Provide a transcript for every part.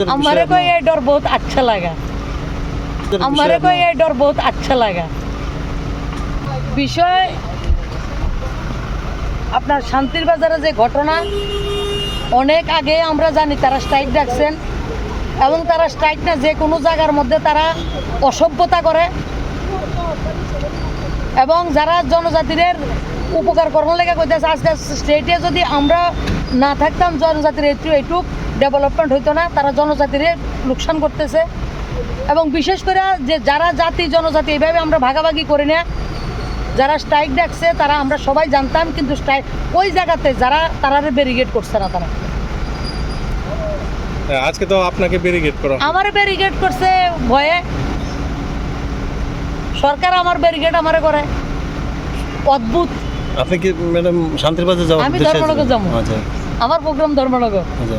हमारे को ये डर बहुत अच्छा लगा हमारे को ये डर बहुत अच्छा लगा বিষয় আপনার শান্তির বাজারে যে ঘটনা অনেক আগে আমরা জানি তারা স্ট্রাইক ডাকছেন এবং তারা স্ট্রাইক না যে কোনো জায়গার মধ্যে তারা অসভ্যতা করে এবং যারা জনজাতিদের উপকার করার লেগে কইতেছে আজকে স্টেটে যদি আমরা না থাকতাম জনজাতির একটু এইটুক ডেভেলপমেন্ট হইতো না তারা জনজাতির লোকসান করতেছে। এবং বিশেষ করে যে যারা জাতি জনজাতি এইভাবে আমরা ভাগাভাগি করি না যারা স্ট্রাইক ডাকছে তারা আমরা সবাই জানতাম কিন্তু স্ট্রাইক ওই জায়গাতে যারা তারা ব্যারিগেড করছে না তারা। হ্যাঁ, আজকে তো আপনাকে ব্যারিকেড করা আমার ব্যারিগেড করছে ভয়ে। সরকার আমার ব্যারিগেড আমারে করে। অদ্ভুত। আপনি কি ম্যাডাম শান্তির বাজার যাওয়ার আমি ধর্মনগর? যাব। আচ্ছা। আমার প্রোগ্রাম ধর্মনগর। আচ্ছা।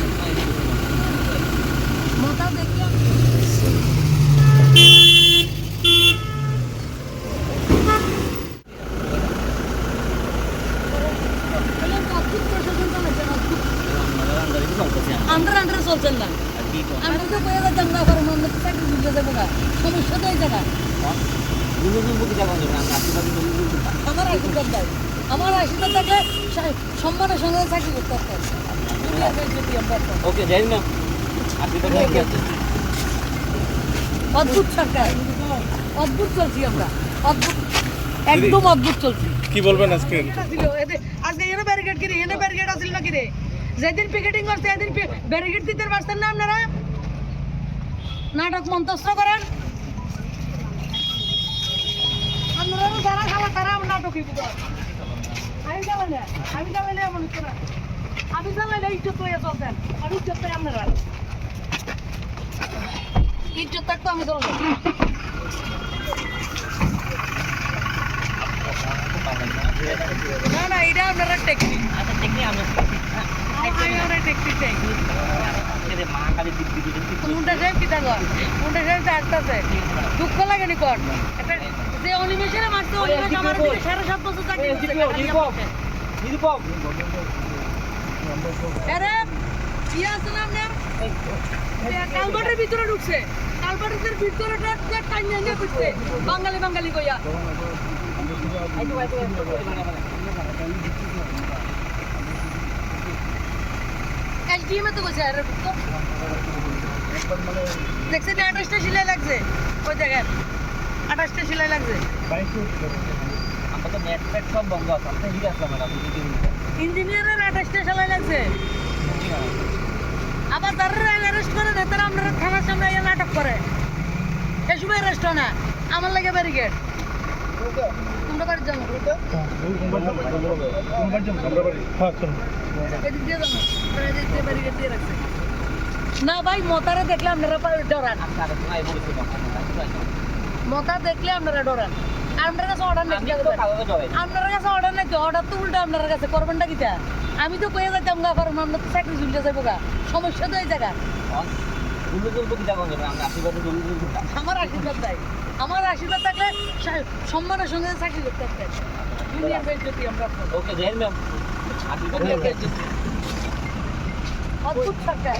মতা দেখলে আন্ডার আন্ডার চলছেন না। আমরা তো কয়ে যাচ্ছি আমরা ঘরের মধ্যে চাকরি দিতে যাব গা সমস্যা তো এই জায়গা। আমার আশীর্বাদ দেয় আমার আশীর্বাদ থাকলে সম্মানের সঙ্গে চাকরি করতে হবে। ওকে যাই না অদ্ভুত সরকার। অদ্ভুত চলছি আমরা। অদ্ভুত। একদম অদ্ভুত চলছি। কি বলবেন আজকে? আজকে এনে ব্যারিকেড কিরে? এনে ব্যারিকেড আছিল না কিরে? যেদিন পিকেটিং করছে এদিন ব্যারিকেড দিতে পারছেন না আপনারা? নাটক মন্তস্য করেন। আপনারা যারা খাওয়া তারা নাটকই বুঝান আমি জানাই না আমি জানাই না এমন কিছু না আমি জানাই না ইজ্জত হয়ে চলতেন আমি পাই আপনারা। ইজ্জত থাকতো আমি চলবো না না এটা আপনারা টেকনিক আচ্ছা আমি আমি আমরা টেকনিক চাই আজকে মা কালী দিব্যি দিদি মুন্ডা সাহেব কি থাকো মুন্ডা সাহেব আসতেছে। দুঃখ লাগে নি কর। যে অনিমেষের মারছে অনিমেষ আমার দিকে সাড়ে সাত বছর চাকরি আরে কি আছে না আপনার? কালবাটের ভিতরে ঢুকছে। কালবাটের ভিতরে টাইম নিয়ে বাঙালি বাঙালি কইয়া। এসডিএম তো কইছে আরে বুঝতো দেখছেন আঠাশটা সিলাই লাগছে? ওই জায়গায় আঠাশটা সিলাই লাগছে। আমরা তো নেট ফেট সব বন্ধ আছে আমরা ইঞ্জিনিয়ারের আঠাশটা সেলাই লাগছে। আবার অ্যারেস্ট করে না তারা আপনারা থানার সামনে এসে নাটক করে। এই সময় অ্যারেস্ট হয় না। আমার লাগে ব্যারিকেড তোমরা এদিক দিয়ে রাখছে। না ভাই, মতারে দেখলে আপনারা ডরান। মতা দেখলে আপনারা ডরান। আপনার কাছে অর্ডার নেই করবেন? আপনার কাছে অর্ডার নাই অর্ডার তো উল্টো আপনার কাছে করবেনটা কিটা আমি তো কয়ে যাইতাম গা কারণ আমরা তো চাকরি ঝুলতে যাব গা। সমস্যা তো এই জায়গা। আমরা আশীর্বাদে আমার দেয় আমার আশীর্বাদ থাকলে সম্মানের সঙ্গে চাকরি করতে বেজ্জতি আমরা। ওকে যাই ম্যাম। আশীর্বাদ অদ্ভুত সরকার।